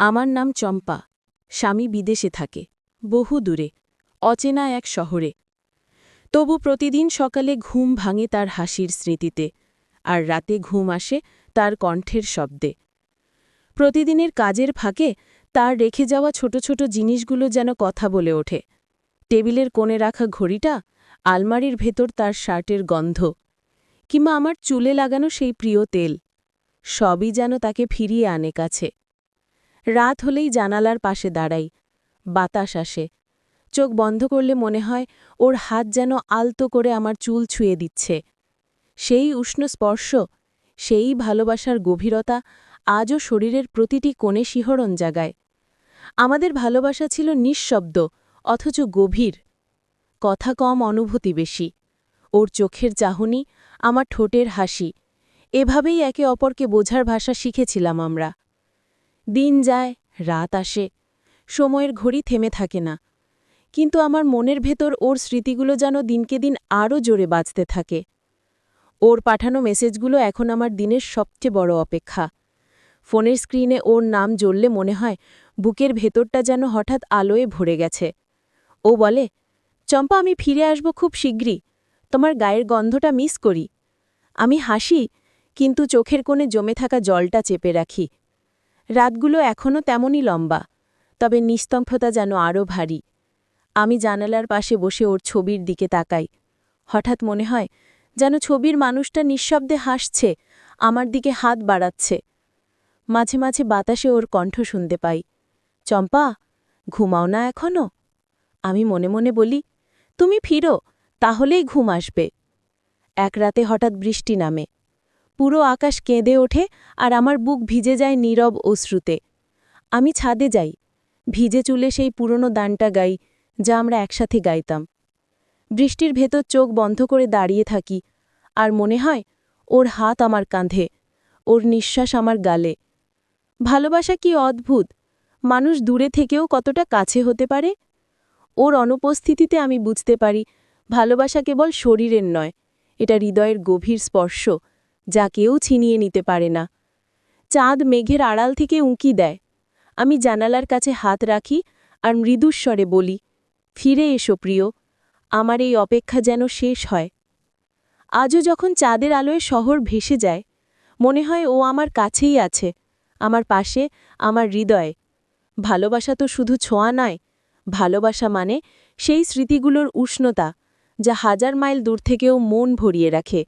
আমার নাম চম্পা। স্বামী বিদেশে থাকে। বহু দূরে। অচেনা এক শহরে। তবু প্রতিদিন সকালে ঘুম ভাঙে তার হাসির স্মৃতিতে, আর রাতে ঘুম আসে তার কণ্ঠের শব্দে। প্রতিদিনের কাজের ফাঁকে তার রেখে যাওয়া ছোট ছোট জিনিসগুলো যেন কথা বলে ওঠে। টেবিলের কোণে রাখা ঘড়িটা, আলমারির ভেতর তার শার্টের গন্ধ, কিংবা আমার চুলে লাগানো সেই প্রিয় তেল, সবই যেন তাকে ফিরিয়ে আনে কাছে। রাত হলেই জানালার পাশে দাঁড়াই। বাতাস আসে। চোখ বন্ধ করলে মনে হয় ওর হাত যেন আলতো করে আমার চুল ছুঁয়ে দিচ্ছে। সেই উষ্ণ স্পর্শ, সেই ভালোবাসার গভীরতা আজও শরীরের প্রতিটি কোণে শিহরণ জাগায়। আমাদের ভালোবাসা ছিল নিঃশব্দ, অথচ গভীর। কথা কম, অনুভূতি বেশি। ওর চোখের চাহনি, আমার ঠোঁটের হাসি। এভাবেই একে অপরকে বোঝার ভাষা শিখেছিলাম আমরা। দিন যায়, রাত আসে, সময়ের ঘড়ি থেমে থাকে না। কিন্তু আমার মনের ভেতর ওর স্মৃতিগুলো যেন দিনকে দিন আরও জোরে বাঁচতে থাকে। ওর পাঠানো মেসেজগুলো এখন আমার দিনের সবচেয়ে বড় অপেক্ষা। ফোনের স্ক্রিনে ওর নাম জ্বললে মনে হয় বুকের ভেতরটা যেন হঠাৎ আলোয় ভরে গেছে। ও বলে, চম্পা, আমি ফিরে আসব খুব শীঘ্রই। তোমার গায়ের গন্ধটা মিস করি। আমি হাসি, কিন্তু চোখের কোণে জমে থাকা জলটা চেপে রাখি। রাতগুলো এখনও তেমনই লম্বা, তবে নিস্তম্ভতা যেন আরও ভারী। আমি জানালার পাশে বসে ওর ছবির দিকে তাকাই। হঠাৎ মনে হয় যেন ছবির মানুষটা নিঃশব্দে হাসছে, আমার দিকে হাত বাড়াচ্ছে। মাঝে মাঝে বাতাসে ওর কণ্ঠ শুনতে পাই। চম্পা, ঘুমাও না এখনও আমি মনে মনে বলি, তুমি ফিরো, তাহলেই ঘুম আসবে। এক রাতে হঠাৎ বৃষ্টি নামে। পুরো আকাশ কেঁদে ওঠে আর আমার বুক ভিজে যায় নীরব অশ্রুতে। আমি ছাদে যাই। ভিজে চুলে সেই পুরনো দানটা গাই, যা আমরা একসাথে গাইতাম। বৃষ্টির ভেতর চোখ বন্ধ করে দাঁড়িয়ে থাকি, আর মনে হয় ওর হাত আমার কাঁধে, ওর নিঃশ্বাস আমার গালে। ভালোবাসা কি অদ্ভুত? মানুষ দূরে থেকেও কতটা কাছে হতে পারে? ওর অনুপস্থিতিতে আমি বুঝতে পারি, ভালোবাসা কেবল শরীরের নয়, এটা হৃদয়ের গভীর স্পর্শ। যা কেউ ছিনিয়ে নিতে পারে না। চাঁদ মেঘের আড়াল থেকে উঁকি দেয়। আমি জানালার কাছে হাত রাখি আর মৃদুস্বরে বলি, ফিরে এসো প্রিয়, আমার এই অপেক্ষা যেন শেষ হয়। আজও যখন চাঁদের আলোয় শহর ভেসে যায়, মনে হয় ও আমার কাছেই আছে, আমার পাশে, আমার হৃদয়ে। ভালোবাসা তো শুধু ছোঁয়া নয়, ভালোবাসা মানে সেই স্মৃতিগুলোর উষ্ণতা, যা হাজার মাইল দূর থেকেও মন ভরিয়ে রাখে।